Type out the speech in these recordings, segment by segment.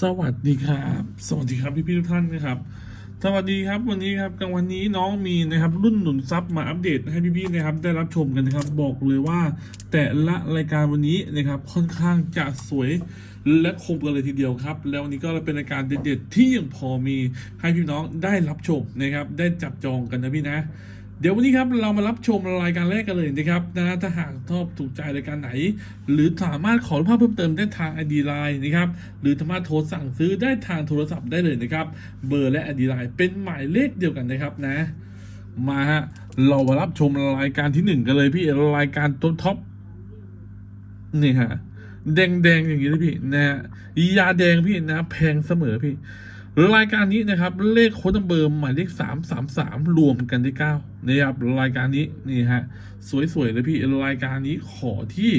สวัสดีครับ สวัสดีครับพี่พี่ทุกท่านนะครับ สวัสดีครับวันนี้ครับกลางวันนี้น้องมีนะครับรุ่นหนุนซับมาอัปเดตให้พี่ๆนะครับได้รับชมกันนะครับ บอกเลยว่า แต่ละรายการวันนี้นะครับค่อนข้างจะสวยและคมกันเลยทีเดียวครับ แล้ววันนี้ก็เป็นรายการเด็ดๆที่ยังพอมีให้พี่น้องได้รับชมนะครับ ได้จับจองกันนะพี่นะ ดี๋ยววันนี้ครับเรามารับชมรายการแรกกันเลยนะครับนะถ้าหากชอบถูกใจรายการไหน หรือสามารถขอรูปภาพเพิ่มเติมได้ทาง ID Line นะครับหรือสามารถโทรสั่งซื้อได้ทางโทรศัพท์ได้เลยนะครับเบอร์และ ID Line เป็นหมายเลขเดียวกันนะครับนะมาฮะเรามารับชมรายการที่หนึ่งกันเลยพี่รายการตัวท็อปนี่ฮะแดงแดงๆอย่างนี้เลยพี่นะยาแดงพี่นะ แพงเสมอพี่ รายการนี้นะครับ เลขโค้ดเบอร์หมายเลขสามสามสามรวมกันได้เก้านะครับรายการนี้นี่ฮะสวยๆเลยพี่รายการนี้ขอที่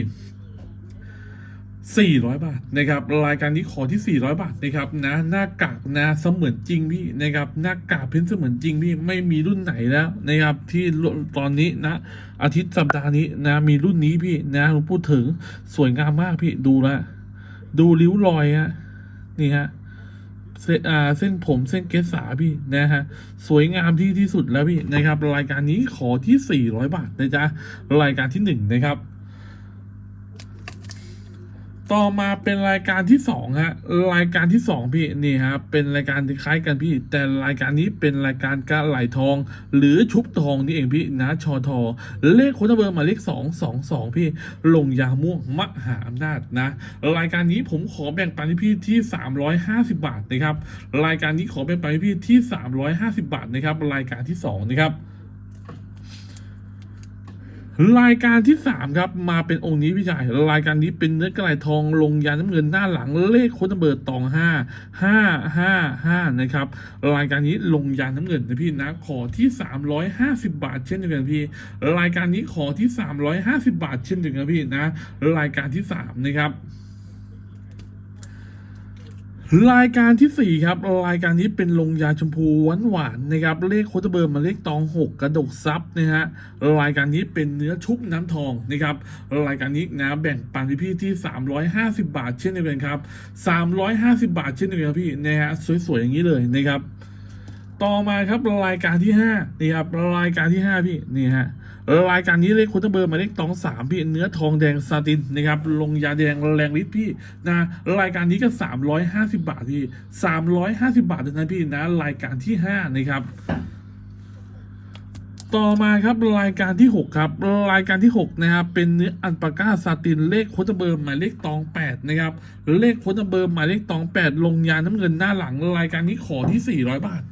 400 บาทนะครับรายการนี้ขอที่ 400 บาทนะครับนะหน้ากากนะเสมือนจริงพี่นะครับหน้ากากเพ้นเสมือนจริงพี่ไม่มีรุ่นไหนแล้วนะครับที่ตอนนี้นะอาทิตย์สัปดาห์นี้นะมีรุ่นนี้พี่นะผมพูดถึงสวยงามมากพี่ดูละดูริ้วรอยฮะนี่ฮะ เส้นอ่าเส้นผมเส้นเกสาพี่นะฮะสวยงามที่ที่สุดแล้วพี่นะครับ รายการนี้ขอที่ 400 บาทนะจ๊ะรายการที่หนึ่งนะครับ ต่อมาเป็นรายการที่สองฮะรายการที่สองพี่นี่ฮะเป็นรายการที่คล้ายกันพี่ แต่รายการนี้เป็นรายการกระไหลทอง หรือชุบทองนี่เองพี่นะชอทอเลขโค้ดเบอร์หมายเลขสองสองสองพี่ลงยาม่วงมหาอำนาจนะ รายการนี้ผมขอแบ่งปันให้พี่ที่350บาทนะครับรายการนี้ขอแบ่งปันให้พี่ที่350บาทนะครับรายการที่สองนะครับ รายการที่สามครับ มาเป็นองค์นี้พี่ชายรายการนี้เป็นเนื้อกระไรทองลงยาน้ำเงินหน้าหลังเลขโค้ดเบอร์ตองห้าห้าห้าห้านะครับรายการนี้ลงยาน้ำเงินนะพี่นะขอที่สามร้อยห้าสิบาทเช่นเดียวกันพี่ รายการนี้ขอที่สามร้อยห้าสิบาทเช่นเดียวกันพี่นะ รายการที่สามนะครับ รายการที่สี่ครับ รายการนี้เป็นลงยาชมพูหวานหวานๆนะครับ เลขโคตรเบอร์มาเลขตองหกกระดกซับนะฮะรายการนี้เป็นเนื้อชุบน้ำทองนะครับรายการนี้นะแบ่งปันพี่ๆที่ 350 บาทเช่นเดียวกันครับ 350 บาทเช่นเดียวกันครับพี่นะฮะสวยๆอย่างนี้เลยนะครับ ต่อมาครับรายการที่ห้านี่ครับรายการที่ห้าพี่นี่ฮะ รายการนี้เลขคุณเบอร์หมายเลขตองสามพี่เนื้อทองแดงซาตินนะครับลงยาแดงแรงฤทธิ์พี่นะรายการนี้ก็สามร้อยห้าสิบาทพี่สามร้อยห้าสิบาทเท่านะพี่นะรายการที่ห้านะครับต่อมาครับรายการที่ 6 ครับ รายการที่ 6 นะครับเป็นเนื้ออันปาก้าซาตินเลขโคตรเบอร์หมายเลขตอง 8 นะครับ เลขโคตรเบอร์หมายเลขตอง 8 ลงยาน้ำเงินหน้าหลัง รายการนี้ขอที่ 400 บาท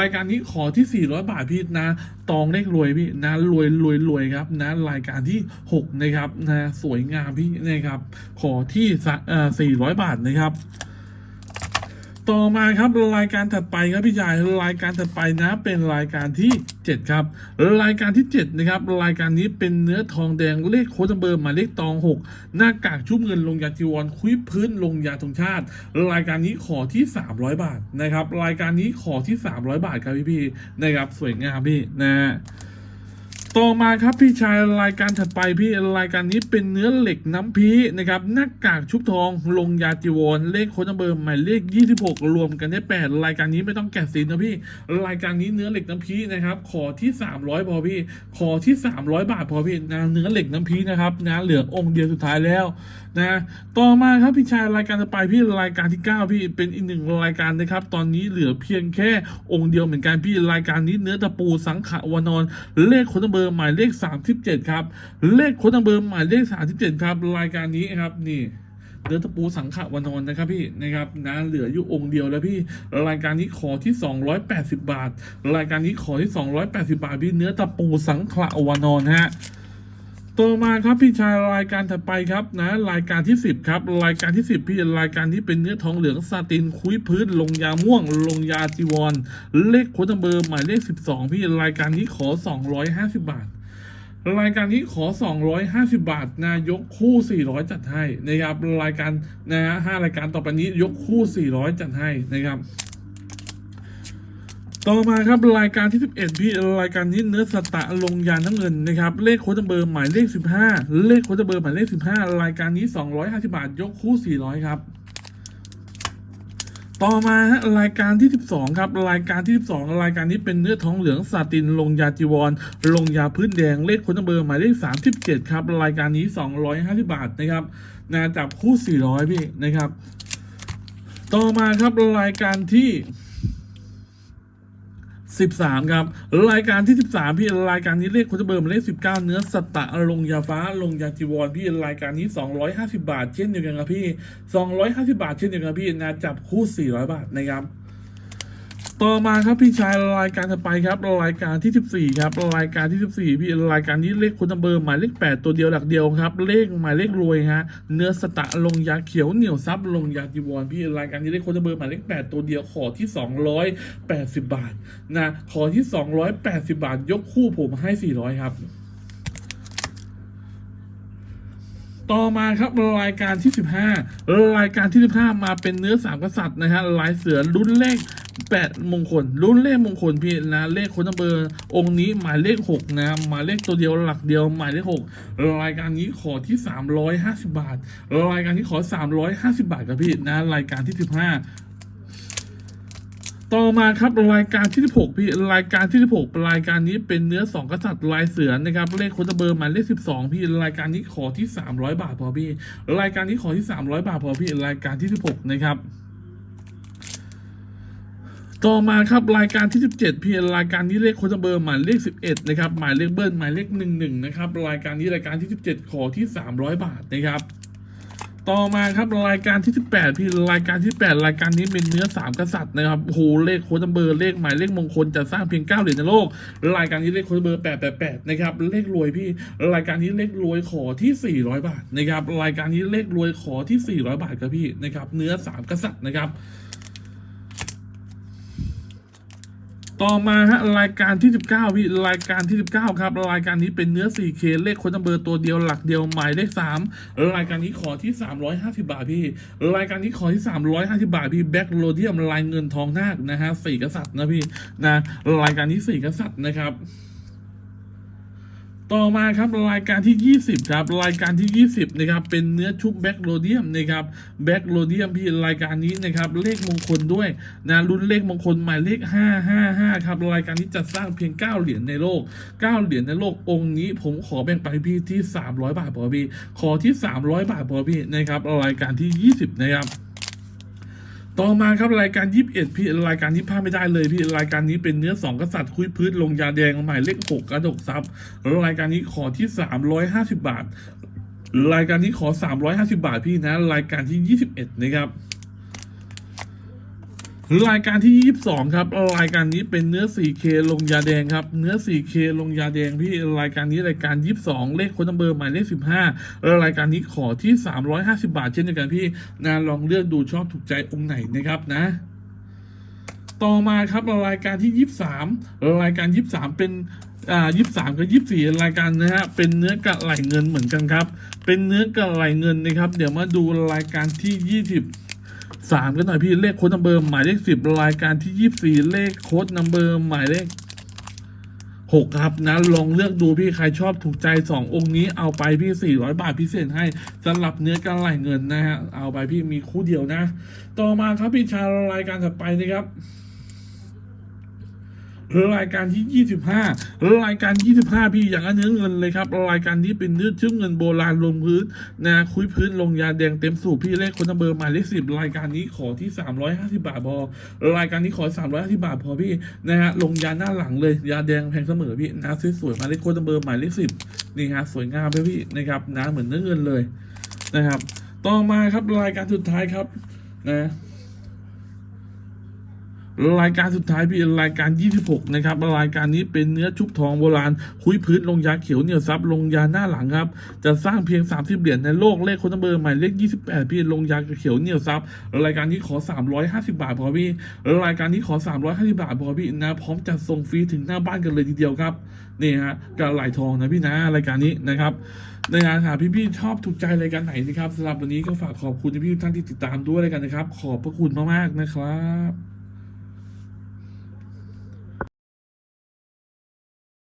รายการนี้ขอที่ 400 บาทพี่นะ ตองเลขรวยพี่นะรวยรวยรวยครับนะรายการที่ 6 นะครับนะสวยงามพี่นะครับ ขอที่สี่ร้อ400บาทนะครับ ต่อมาครับรายการถัดไปครับพี่ชายรายการถัดไปนะเป็นรายการที่ 7 ครับ รายการที่ 7 นะครับ รายการนี้เป็นเนื้อทองแดงเลขโค้ดเบอร์หมายเลขตอง 6 หน้ากากชุบเงินลงยาจีวรคุยพื้นลงยาธงชาติ รายการนี้ขอที่ 300 บาทนะครับ รายการนี้ขอที่ 300 บาทครับพี่พี่ๆนะครับสวยงามพี่นะฮะ ต่อมาครับพี่ชายรายการถัดไปพี่รายการนี้เป็นเนื้อเหล็กน้ำพีนะครับหน้ากากชุบทอง ลงยาจีวรเลขโค้ดนัมเบอร์หมายเลข 26 รวมกันได้ 8 รายการนี้ไม่ต้องแกะสีนะพี่ รายการนี้เนื้อเหล็กน้ำพีนะครับขอที่ 300 พอพี่ ขอที่ 300 บาทพอพี่นะเนื้อเหล็กน้ำพีนะครับนะเหลือองค์เดียวสุดท้ายแล้ว นะต่อมาครับพี่ชายรายการถัดไปพี่รายการที่ 9 พี่เป็นอีกหนึ่งรายการนะครับ ตอนนี้เหลือเพียงแค่องค์เดียวเหมือนกันพี่รายการนี้เนื้อตะปูสังขวานอน เลขค้ดนัมเบอร์หมายเลข 37 ครับ เลขค้ดนัมเบอร์หมายเลข 37 ครับ รายการนี้ครับนี่เนื้อตะปูสังขวานอนนะครับพี่นะครับนะเหลืออยู่องค์เดียวแล้วพี่รายการนี้ขอที่ 280 บาท รายการนี้ขอที่ 280 บาทพี่เนื้อตะปูสังขวานอนฮะ ต่อมาครับพี่ชายรายการถัดไปครับนะรายการที่ 10ครับรายการที่ 10 พี่รายการที่เป็นเนื้อทองเหลืองซาตินคุยพื้น ลงยาม่วง ลงยาจีวร เลขโค้ดนัมเบอร์หมายเลข 12 พี่รายการนี้ขอ 250 บาท รายการนี้ขอ 250 บาทนะยกคู่ 400 จัดให้นะครับรายการนะฮะห้ารายการต่อไปนี้ยกคู่ 400 จัดให้นะครับ ต่อมาครับรายการที่ 11พี่รายการนี้เนื้อสตะลงยาน้ำเงินนะครับเลขโค้ดเบอร์หมายเลข 15 เลขโค้ดเบอร์หมายเลข 15 รายการนี้ 250 บาท ยกคู่ 400 ครับ ต่อมาฮะรายการที่ 12 ครับ รายการที่ 12 รายการนี้เป็นเนื้อท้องเหลืองซาตินลงยาจีวร ลงยาพื้นแดงเลขคนเบอร์หมายเลข 37 ครับ รายการนี้ 250 บาทนะครับนะจับคู่ 400 พี่นะครับ ต่อมาครับรายการที่ 13 ครับ รายการที่ 13 พี่รายการนี้เลขคนเบอร์มาเลข 19 เนื้อสตะลงยาฟ้าลงยาจีวรพี่รายการนี้ 250 บาท เช่นเดียวกันครับพี่ 250 บาทเช่นเดียวกันพี่นะจับคู่ 400 บาทนะครับ ต่อมาครับพี่ชายรายการถัดไปครับรายการที่ 14ครับรายการที่ 14 พี่รายการนี้เลขคนเบอร์หมายเลข 8 ตัวเดียวหลักเดียวครับ เลขหมายเลขรวยฮะเนื้อสตะลงยาเขียวเหนียวซับลงยาจีวรพี่รายการนี้เลขคนเบอร์หมายเลข 8 ตัวเดียวขอที่ 280 บาทนะขอที่ 280 บาท ยกคู่ผมให้ 400 ครับ ต่อมาครับรายการที่ 15 รายการที่ 15 มาเป็นเนื้อสามกษัตริย์นะฮะลายเสือรุ่นเลข 8 มงคล รุ่นเลขมงคลพี่นะเลขคนเบอร์องค์นี้หมายเลข 6 นะหมายเลขตัวเดียวหลักเดียวหมายเลข 6 รายการนี้ขอที่ 350 บาท รายการนี้ขอ 350 บาทครับพี่นะรายการที่ 15 ต่อมาครับรายการที่ 16 พี่รายการที่ 16 รายการนี้เป็นเนื้อสองกษัตริย์ลายเสือนะครับเลขโคตเบอร์หมายเลข 12 พี่รายการนี้ขอที่ 300 บาทพอพี่ รายการนี้ขอที่ 300 บาทพอพี่รายการที่ 16 นะครับต่อมาครับรายการที่ 17พี่รายการนี้เลขโคตเบอร์หมายเลข 11นะครับหมายเลขเบิ้ลหมายเลข 11นะครับรายการนี้รายการที่ 17 ขอที่ 300 บาทนะครับ ต่อมาครับรายการที่ 18 พี่รายการที่ 8 รายการนี้เป็นเนื้อสามกษัตริย์นะครับโหเลขโค้ดเบอร์เลขหมายเลขมงคลจะสร้างเพียง 9 เหรียญในโลก รายการนี้เลขโค้ดเบอร์ 888 นะครับเลขรวยพี่ รายการนี้เลขรวยขอที่ 400 บาทนะครับรายการนี้เลขรวยขอที่ 400 บาทครับพี่นะครับเนื้อสามกษัตริย์นะครับ ต่อมาฮะรายการที่ 19พี่รายการที่ 19 ครับ รายการนี้เป็นเนื้อ 4K เลขคนนัมเบอร์ตัวเดียวหลักเดียวหมายเลข3รายการนี้ขอที่ 350 บาทพี่ รายการนี้ขอที่ 350 บาทพี่แบ็กโรเดียมลายเงินทองนาคนะฮะสี่กษัตริย์นะพี่นะรายการนี้สี่กษัตริย์นะครับ ต่อมาครับรายการที่ 20ครับรายการที่ 20นะครับเป็นเนื้อชุบแบ็กโลเดียมนะครับแบ็กโลเดียมพี่รายการนี้นะครับเลขมงคลด้วยนะรุ่นเลขมงคลหมายเลข 555ครับรายการนี้จะสร้างเพียง 9 เหรียญในโลก 9 เหรียญในโลกองค์นี้ ผมขอแบ่งไปพี่ที่ 300 บาทพอพี่ขอที่ 300 บาทพอพี่นะครับรายการที่ 20 นะครับ ต่อมาครับรายการยี่สิบเอ็ดพี่รายการนี้พลาดไม่ได้เลยพี่รายการนี้เป็นเนื้อสองกษัตริย์คุยพื้นลงยาแดงหมายเลขหกกระดกซับรายการนี้ขอที่สามร้อยห้าสิบาท รายการนี้ขอสามร้อยห้าสิบาทพี่นะ รายการที่ยี่สิบเอ็ดนะครับ รายการที่ 22 ครับ รายการนี้เป็นเนื้อ 4K ลงยาแดงครับ เนื้อ 4K ลงยาแดงพี่ รายการนี้รายการ 22 เลขคนนเบอร์หมายเลข 15 รายการนี้ขอที่ 350 บาท เช่นเดียวกันพี่นะลองเลือกดูชอบถูกใจองค์ไหนนะครับนะ ต่อมาครับรายการที่ 23 รายการ 23 เป็นอ่ายี่สามกับยี่สี่รายการนะฮะ เป็นเนื้อกระไหลเงินเหมือนกันครับ เป็นเนื้อกระไหลเงินนะครับ เดี๋ยวมาดูรายการที่ยี่สิบ สามกันหน่อยพี่เลขโค้ดนัมเบอร์หมายเลขสิบรายการที่ยี่สี่เลขโค้ดนัมเบอร์หมายเลขหกครับนะลองเลือกดูพี่ใครชอบถูกใจสององค์นี้เอาไปพี่สี่ร้อยบาทพิเศษให้สำหรับเนื้อกันไหลเงินนะฮะเอาไปพี่มีคู่เดียวนะ ต่อมาครับพี่ชารายการถัดไปนะครับ รายการที่ 25 รายการ 25 พี่อย่างอันเนื้อเงินเลยครับ รายการนี้เป็นเนื้อชื่อเงินโบราณลงพื้นนะคุยพื้นลงยาแดงเต็มสูบพี่เลขคนนัมเบอร์หมายเลขสิบรายการนี้ขอที่ 350 บาทพอรายการนี้ขอ 350 บาทพอพี่นะฮะลงยาหน้าหลังเลยยาแดงแพงเสมอพี่นะสวยๆหมายเลขคนนัมเบอร์หมายเลขสิบนี่ฮะสวยงามเลยพี่นะครับนะเหมือนเนื้อเงินเลยนะครับ ต่อมาครับรายการสุดท้ายครับนะ รายการสุดท้ายพี่รายการ 26 นะครับ รายการนี้เป็นเนื้อชุบทองโบราณ คุยพื้นลงยาเขียวเหนียวซับลงยาหน้าหลังครับ จะสร้างเพียง 30 เหรียญในโลกเลขคนเบอร์หมายเลข 28 พี่ลงยาเขียวเหนียวซับรายการนี้ขอ 350 บาทพอพี่ รายการนี้ขอ 350 บาทพอพี่นะ พร้อมจัดส่งฟรีถึงหน้าบ้านกันเลยทีเดียวครับ นี่ฮะกระไหลทองนะพี่นะ รายการนี้นะครับในงานหากพี่ๆชอบถูกใจรายการไหนนะครับสำหรับวันนี้ก็ฝากขอบคุณพี่ๆทุกท่านที่ติดตามด้วยรายกันนะครับ ขอบพระคุณมากๆนะครับ